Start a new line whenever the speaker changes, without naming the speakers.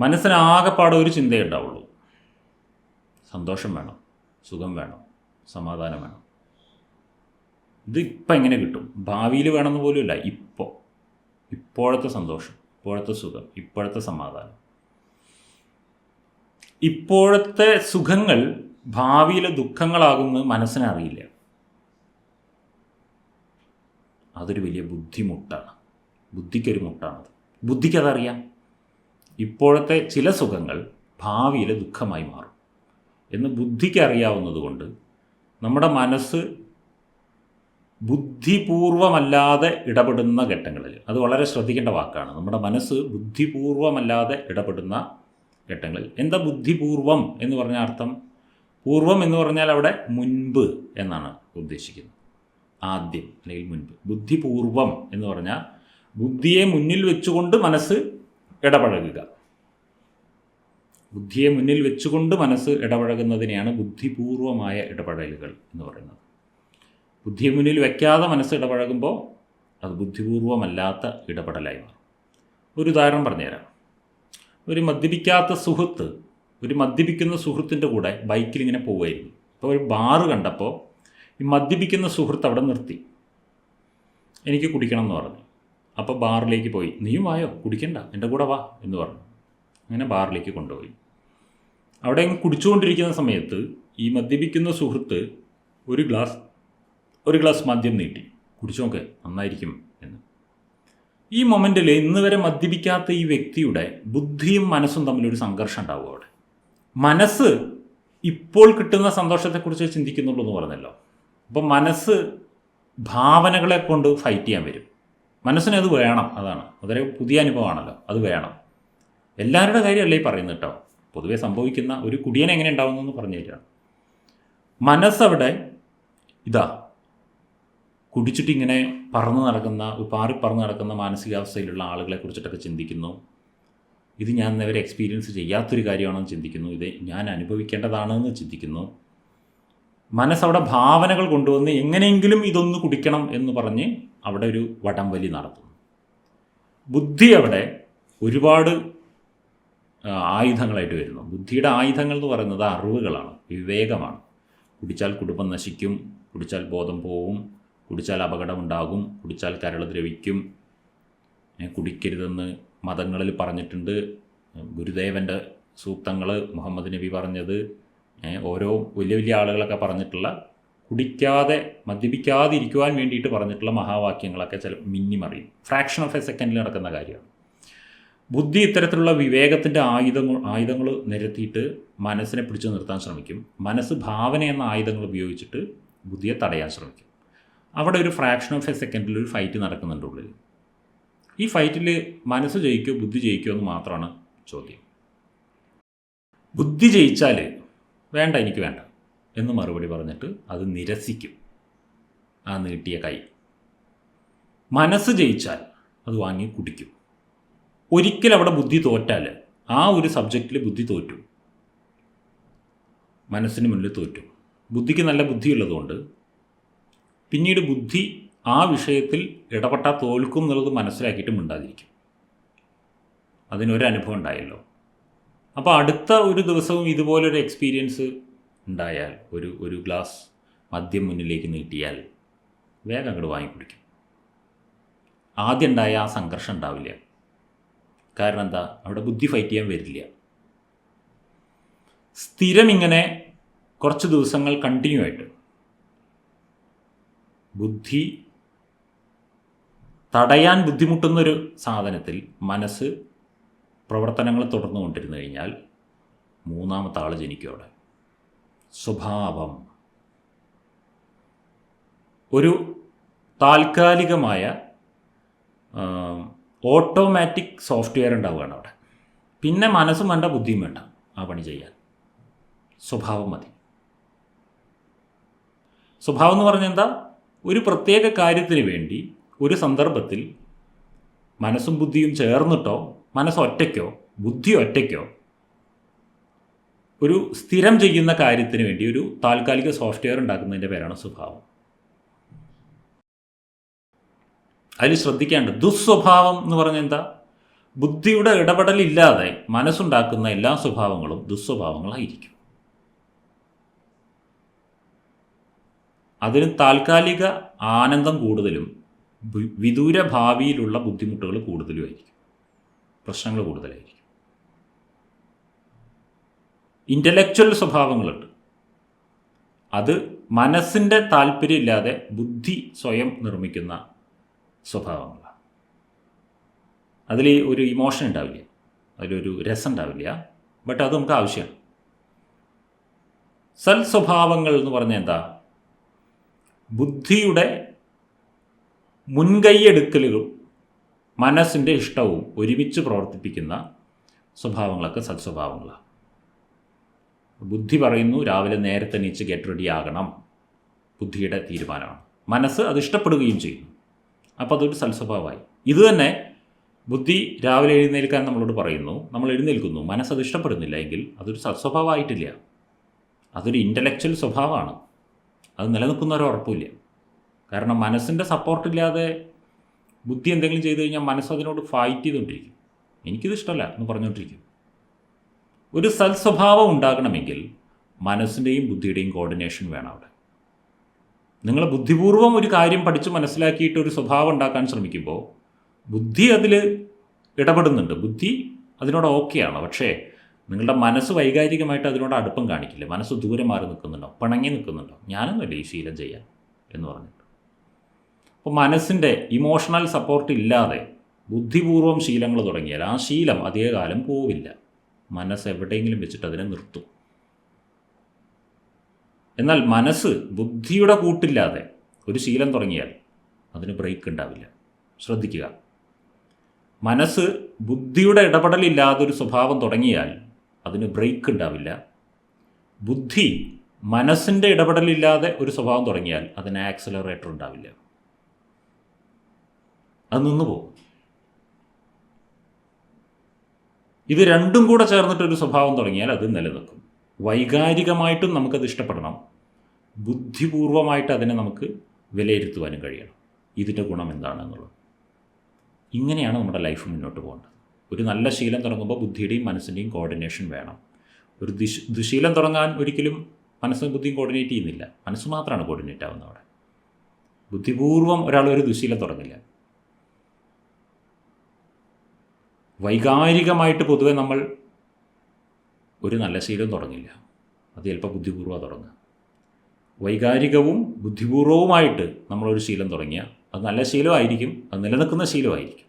മനസ്സിനാകെപ്പാടെ ഒരു ചിന്തയേ ഉണ്ടാവുള്ളൂ. സന്തോഷം വേണം സുഖം വേണം സമാധാനം വേണം. ഇത് ഇപ്പം എങ്ങനെ കിട്ടും? ഭാവിയിൽ വേണമെന്ന് പോലുമില്ല ഇപ്പോൾ ഇപ്പോഴത്തെ സന്തോഷം ഇപ്പോഴത്തെ സുഖം ഇപ്പോഴത്തെ സമാധാനം. ഇപ്പോഴത്തെ സുഖങ്ങൾ ഭാവിയിലെ ദുഃഖങ്ങളാകുമെന്ന് മനസ്സിനറിയില്ല അതൊരു വലിയ ബുദ്ധിമുട്ടാണ്. ബുദ്ധിക്കൊരു മുട്ടാണത്. ബുദ്ധിക്കതറിയാം ഇപ്പോഴത്തെ ചില സുഖങ്ങൾ ഭാവിയിലെ ദുഃഖമായി മാറും. എന്ന് ബുദ്ധിക്ക് അറിയാവുന്നതുകൊണ്ട് നമ്മുടെ മനസ്സ് ബുദ്ധിപൂർവമല്ലാതെ ഇടപെടുന്ന ഘട്ടങ്ങളിൽ അത് വളരെ ശ്രദ്ധിക്കേണ്ട വാക്കാണ്. നമ്മുടെ മനസ്സ് ബുദ്ധിപൂർവമല്ലാതെ ഇടപെടുന്ന ഘട്ടങ്ങളിൽ എന്താ ബുദ്ധിപൂർവം എന്ന് പറഞ്ഞ അർത്ഥം? പൂർവം എന്ന് പറഞ്ഞാൽ അവിടെ മുൻപ് എന്നാണ് ഉദ്ദേശിക്കുന്നത്. ആദ്യം അല്ലെങ്കിൽ മുൻപ്. ബുദ്ധിപൂർവം എന്ന് പറഞ്ഞാൽ ബുദ്ധിയെ മുന്നിൽ വെച്ചുകൊണ്ട് മനസ്സ് ഇടപഴകുക. ബുദ്ധിയെ മുന്നിൽ വെച്ചുകൊണ്ട് മനസ്സ് ഇടപഴകുന്നതിനെയാണ് ബുദ്ധിപൂർവമായ ഇടപെടലുകൾ എന്ന് പറയുന്നത്. ബുദ്ധിയെ മുന്നിൽ വയ്ക്കാതെ മനസ്സ് ഇടപഴകുമ്പോൾ അത് ബുദ്ധിപൂർവമല്ലാത്ത ഇടപെടലായി മാറും. ഒരു ഉദാഹരണം പറഞ്ഞുതരാം. ഒരു മദ്യപിക്കാത്ത സുഹൃത്ത് ഒരു മദ്യപിക്കുന്ന സുഹൃത്തിന്റെ കൂടെ ബൈക്കിൽ ഇങ്ങനെ പോവുമായിരുന്നു. അപ്പോൾ ഒരു ബാറ് കണ്ടപ്പോൾ ഈ മദ്യപിക്കുന്ന സുഹൃത്ത് അവിടെ നിർത്തി. എനിക്ക് കുടിക്കണം എന്ന് പറഞ്ഞു. അപ്പോൾ ബാറിലേക്ക് പോയി. നീയും വായോ കുടിക്കണ്ട. എന്റെ കൂടെ വാ എന്ന് പറഞ്ഞു. അങ്ങനെ ബാറിലേക്ക് കൊണ്ടുപോയി. അവിടെ അങ്ങ് കുടിച്ചുകൊണ്ടിരിക്കുന്ന സമയത്ത് ഈ മദ്യപിക്കുന്ന സുഹൃത്ത് ഒരു ഗ്ലാസ് ഒരു ഗ്ലാസ് മദ്യം നീട്ടി. കുടിച്ചു നോക്ക് നന്നായിരിക്കും എന്ന്. ഈ മൊമെന്റിൽ ഇന്ന് വരെ മദ്യപിക്കാത്ത ഈ വ്യക്തിയുടെ ബുദ്ധിയും മനസ്സും തമ്മിലൊരു സംഘർഷം ഉണ്ടാവും അവിടെ? മനസ്സ് ഇപ്പോൾ കിട്ടുന്ന സന്തോഷത്തെക്കുറിച്ച് ചിന്തിക്കുന്നുള്ളൂ എന്ന് പറഞ്ഞല്ലോ. അപ്പം മനസ്സ് ഭാവനകളെ കൊണ്ട് ഫൈറ്റ് ചെയ്യാൻ വരും. മനസ്സിന് അത് വേണം അതാണ്. അതൊരു പുതിയ അനുഭവമാണല്ലോ. അത് വേണം. എല്ലാവരുടെ കാര്യമല്ല ഈ പറയുന്നത് കേട്ടോ? പൊതുവെ സംഭവിക്കുന്ന ഒരു കുടിയൻ എങ്ങനെ ഉണ്ടാവുന്നു പറഞ്ഞു തരാം മനസ്സവിടെ ഇതാ കുടിച്ചിട്ട് ഇങ്ങനെ പറന്ന് നടക്കുന്ന പാറി പറന്ന് നടക്കുന്ന മാനസികാവസ്ഥയിലുള്ള ആളുകളെ കുറിച്ചിട്ടൊക്കെ ചിന്തിക്കുന്നു. ഇത് ഞാൻ ഇന്നവരെ എക്സ്പീരിയൻസ് ചെയ്യാത്തൊരു കാര്യമാണെന്ന് ചിന്തിക്കുന്നു. ഇത് ഞാൻ അനുഭവിക്കേണ്ടതാണെന്ന് ചിന്തിക്കുന്നു. മനസ്സവിടെ ഭാവനകൾ കൊണ്ടുവന്ന് എങ്ങനെയെങ്കിലും ഇതൊന്ന് കുടിക്കണം എന്ന് പറഞ്ഞ് അവിടെ ഒരു വടംവലി നടത്തുന്നു. ബുദ്ധി അവിടെ ഒരുപാട് ആയുധങ്ങളായിട്ട് വരുന്നു. ബുദ്ധിയുടെ ആയുധങ്ങൾ എന്ന് പറയുന്നത് അറിവുകളാണ് വിവേകമാണ്. കുടിച്ചാൽ കുടുംബം നശിക്കും കുടിച്ചാൽ ബോധം പോവും കുടിച്ചാൽ അപകടമുണ്ടാകും കുടിച്ചാൽ കരൾ ദ്രവിക്കും. കുടിക്കരുതെന്ന് മതങ്ങളിൽ പറഞ്ഞിട്ടുണ്ട്. ഗുരുദേവന്റെ സൂക്തങ്ങൾ മുഹമ്മദ് നബി പറഞ്ഞത്. ഓരോ വലിയ വലിയ ആളുകളൊക്കെ പറഞ്ഞിട്ടുള്ള കുടിക്കാതെ മദ്യപിക്കാതിരിക്കുവാൻ വേണ്ടിയിട്ട് പറഞ്ഞിട്ടുള്ള മഹാവാക്യങ്ങളൊക്കെ ചില മിന്നിമറിയും. ഫ്രാക്ഷൻ ഓഫ് എ സെക്കൻഡിൽ നടക്കുന്ന കാര്യമാണ്. ബുദ്ധി ഇത്തരത്തിലുള്ള വിവേകത്തിന്റെ ആയുധങ്ങൾ ആയുധങ്ങൾ നിരത്തിയിട്ട് മനസ്സിനെ പിടിച്ചു നിർത്താൻ ശ്രമിക്കും. മനസ്സ് ഭാവന എന്ന ആയുധങ്ങൾ ഉപയോഗിച്ചിട്ട് ബുദ്ധിയെ തടയാൻ ശ്രമിക്കും. അവിടെ ഒരു ഫ്രാക്ഷൻ ഓഫ് എ സെക്കൻഡിൽ ഒരു ഫൈറ്റ് നടക്കുന്നുണ്ട് ഉള്ളിൽ. ഈ ഫൈറ്റിൽ മനസ്സ് ജയിക്കോ ബുദ്ധി ജയിക്കോ എന്ന് മാത്രമാണ് ചോദ്യം. ബുദ്ധി ജയിച്ചാൽ വേണ്ട എനിക്ക് വേണ്ട എന്ന് മറുപടി പറഞ്ഞിട്ട് അത് നിരസിക്കും. ആ നീട്ടിയ കൈ. മനസ്സ് ജയിച്ചാൽ അത് വാങ്ങി കുടിക്കും. ഒരിക്കൽ അവിടെ ബുദ്ധി തോറ്റാൽ ആ ഒരു സബ്ജക്റ്റിൽ ബുദ്ധി തോറ്റു. മനസ്സിന് മുന്നിൽ തോറ്റു. ബുദ്ധിക്ക് നല്ല ബുദ്ധിയുള്ളതുകൊണ്ട് പിന്നീട് ബുദ്ധി ആ വിഷയത്തിൽ ഇടപെട്ടാൽ തോൽക്കും എന്നുള്ളത് മനസ്സിലാക്കിയിട്ട് മിണ്ടാതിരിക്കും. അതിനൊരു അനുഭവം ഉണ്ടായല്ലോ. അപ്പോൾ അടുത്ത ഒരു ദിവസവും ഇതുപോലൊരു എക്സ്പീരിയൻസ് ഉണ്ടായാൽ ഒരു ഒരു ഗ്ലാസ് മദ്യം മുന്നിലേക്ക് നീട്ടിയാൽ വേഗം അങ്ങോട്ട് വാങ്ങിക്കുടിക്കും. ആദ്യം ഉണ്ടായ ആ സംഘർഷം ഉണ്ടാവില്ല. കാരണം എന്താ? അവിടെ ബുദ്ധി ഫൈറ്റ് ചെയ്യാൻ വരില്ല. സ്ഥിരം ഇങ്ങനെ കുറച്ച് ദിവസങ്ങൾ കണ്ടിന്യൂ ആയിട്ട് ബുദ്ധി തടയാൻ ബുദ്ധിമുട്ടുന്നൊരു സാധനത്തിൽ മനസ്സ് പ്രവർത്തനങ്ങൾ തുടർന്നു കൊണ്ടിരുന്നു കഴിഞ്ഞാൽ മൂന്നാമത്തെ ആൾ ജനിക്കും അവിടെ. സ്വഭാവം. ഒരു താൽക്കാലികമായ ഓട്ടോമാറ്റിക് സോഫ്റ്റ്വെയർ ഉണ്ടാവുകയാണ് അവിടെ. പിന്നെ മനസ്സും വേണ്ട ബുദ്ധിയും വേണ്ട ആ പണി ചെയ്യാൻ. സ്വഭാവം മതി. സ്വഭാവം എന്ന് പറഞ്ഞാൽ എന്താ? ഒരു പ്രത്യേക കാര്യത്തിന് വേണ്ടി ഒരു സന്ദർഭത്തിൽ മനസ്സും ബുദ്ധിയും ചേർന്നിട്ടോ മനസ്സൊറ്റയ്ക്കോ ബുദ്ധി ഒറ്റയ്ക്കോ ഒരു സ്ഥിരം ചെയ്യുന്ന കാര്യത്തിന് വേണ്ടി ഒരു താൽക്കാലിക സോഫ്റ്റ്വെയർ ഉണ്ടാക്കുന്നതിന്റെ പേരാണ് സ്വഭാവം. അതിൽ ശ്രദ്ധിക്കാണ്ട്. ദുസ്വഭാവം എന്ന് പറഞ്ഞാൽ എന്താ? ബുദ്ധിയുടെ ഇടപെടലില്ലാതെ മനസ്സുണ്ടാക്കുന്ന എല്ലാ സ്വഭാവങ്ങളും ദുസ്വഭാവങ്ങളായിരിക്കും അതിന് താൽക്കാലിക ആനന്ദം കൂടുതലും വിദൂര ഭാവിയിലുള്ള ബുദ്ധിമുട്ടുകൾ കൂടുതലുമായിരിക്കും പ്രശ്നങ്ങൾ കൂടുതലായിരിക്കും. ഇന്റലക്ച്വൽ സ്വഭാവങ്ങളുണ്ട്. അത് മനസ്സിന്റെ താല്പര്യമില്ലാതെ ബുദ്ധി സ്വയം നിർമ്മിക്കുന്ന സ്വഭാവങ്ങളാണ് അതിൽ ഒരു ഇമോഷൻ ഉണ്ടാവില്ല. അതിലൊരു രസം ഉണ്ടാവില്ല. ബട്ട് അത് നമുക്ക് ആവശ്യമാണ്. സൽ സ്വഭാവങ്ങൾ എന്ന് പറഞ്ഞാൽ എന്താ? ബുദ്ധിയുടെ മുൻകൈയെടുക്കലുകളും മനസ്സിന്റെ ഇഷ്ടവും ഒരുമിച്ച് പ്രവർത്തിപ്പിക്കുന്ന സ്വഭാവങ്ങളൊക്കെ സത്സ്വഭാവങ്ങളാണ് ബുദ്ധി പറയുന്നു രാവിലെ നേരത്തെ നീച്ച് ഗെറ്റ് റെഡി ആകണം. ബുദ്ധിയുടെ തീരുമാനമാണ്. മനസ്സ് അത് ഇഷ്ടപ്പെടുകയും ചെയ്യുന്നു. അപ്പോൾ അതൊരു സൽസ്വഭാവമായി. ഇതുതന്നെ ബുദ്ധി രാവിലെ എഴുന്നേൽക്കാൻ നമ്മളോട് പറയുന്നു. നമ്മൾ എഴുന്നേൽക്കുന്നു. മനസ്സത് ഇഷ്ടപ്പെടുന്നില്ല എങ്കിൽ അതൊരു സത്സ്വഭാവമായിട്ടില്ല അതൊരു ഇന്റലക്ച്വൽ സ്വഭാവമാണ്. അത് നിലനിൽക്കുന്ന ഒരു ഉറപ്പില്ല കാരണം മനസ്സിന്റെ സപ്പോർട്ടില്ലാതെ ബുദ്ധി എന്തെങ്കിലും ചെയ്തു കഴിഞ്ഞാൽ മനസ്സ് അതിനോട് ഫൈറ്റ് ചെയ്തുകൊണ്ടിരിക്കും. എനിക്കിത് ഇഷ്ടമല്ല എന്ന് പറഞ്ഞുകൊണ്ടിരിക്കും. ഒരു സൽസ്വഭാവം ഉണ്ടാകണമെങ്കിൽ മനസ്സിന്റെയും ബുദ്ധിയുടെയും കോർഡിനേഷൻ വേണം അവിടെ. നിങ്ങൾ ബുദ്ധിപൂർവം ഒരു കാര്യം പഠിച്ച് മനസ്സിലാക്കിയിട്ട് ഒരു സ്വഭാവം ഉണ്ടാക്കാൻ ശ്രമിക്കുമ്പോൾ ബുദ്ധി അതിൽ ഇടപെടുന്നുണ്ട്. ബുദ്ധി അതിനോട് ഓക്കെയാണ്. പക്ഷേ നിങ്ങളുടെ മനസ്സ് വൈകാരികമായിട്ട് അതിനോട് അടുപ്പം കാണിക്കില്ല. മനസ്സ് ദൂരെ മാറി നിൽക്കുന്നുണ്ടോ? പിണങ്ങി നിൽക്കുന്നുണ്ടോ? ഞാനൊന്നുമില്ല ഈ ശീലം ചെയ്യാൻ എന്ന് പറഞ്ഞിട്ട്. അപ്പോൾ മനസ്സിന്റെ ഇമോഷണൽ സപ്പോർട്ട് ഇല്ലാതെ ബുദ്ധിപൂർവം ശീലങ്ങൾ തുടങ്ങിയാൽ ആ ശീലം അധികകാലം പോവില്ല. മനസ്സ് എവിടെയെങ്കിലും വെച്ചിട്ട് അതിനെ നിർത്തും. എന്നാൽ മനസ്സ് ബുദ്ധിയുടെ കൂട്ടില്ലാതെ ഒരു ശീലം തുടങ്ങിയാൽ അതിന് ബ്രേക്ക് ഉണ്ടാവില്ല. ശ്രദ്ധിക്കുക. മനസ്സ് ബുദ്ധിയുടെ ഇടപെടലില്ലാതൊരു സ്വഭാവം തുടങ്ങിയാൽ അതിന് ബ്രേക്ക് ഉണ്ടാവില്ല. ബുദ്ധി മനസ്സിന്റെ ഇടപെടലില്ലാതെ ഒരു സ്വഭാവം തുടങ്ങിയാൽ അതിന് ആക്സലറേറ്റർ ഉണ്ടാവില്ല. അത് നിന്നു പോകും. ഇത് രണ്ടും കൂടെ ചേർന്നിട്ടൊരു സ്വഭാവം തുടങ്ങിയാൽ അത് നിലനിൽക്കും. വൈകാരികമായിട്ടും നമുക്കത് ഇഷ്ടപ്പെടണം. ബുദ്ധിപൂർവമായിട്ട് അതിനെ നമുക്ക് വിലയിരുത്തുവാനും കഴിയണം. ഇതിന്റെ ഗുണം എന്താണെന്നുള്ളത്. ഇങ്ങനെയാണ് നമ്മുടെ ലൈഫ് മുന്നോട്ട് പോകേണ്ടത്. ഒരു നല്ല ശീലം തുടങ്ങുമ്പോൾ ബുദ്ധിയുടെയും മനസ്സിന്റെയും കോർഡിനേഷൻ വേണം. ഒരു ദിശ ദുശീലം തുടങ്ങാൻ ഒരിക്കലും മനസ്സും ബുദ്ധിയും കോർഡിനേറ്റ് ചെയ്യുന്നില്ല. മനസ്സ് മാത്രമാണ് കോർഡിനേറ്റ് ആവുന്നത് അവിടെ. ബുദ്ധിപൂർവം ഒരാൾ ഒരു ദുശീലം തുടങ്ങില്ല. വൈകാരികമായിട്ട് പൊതുവെ നമ്മൾ ഒരു നല്ല ശീലം തുടങ്ങില്ല. അത് ചിലപ്പോൾ ബുദ്ധിപൂർവം തുടങ്ങുക. വൈകാരികവും ബുദ്ധിപൂർവവുമായിട്ട് നമ്മളൊരു ശീലം തുടങ്ങിയ അത് നല്ല ശീലമായിരിക്കും അത് നിലനിൽക്കുന്ന ശീലമായിരിക്കും.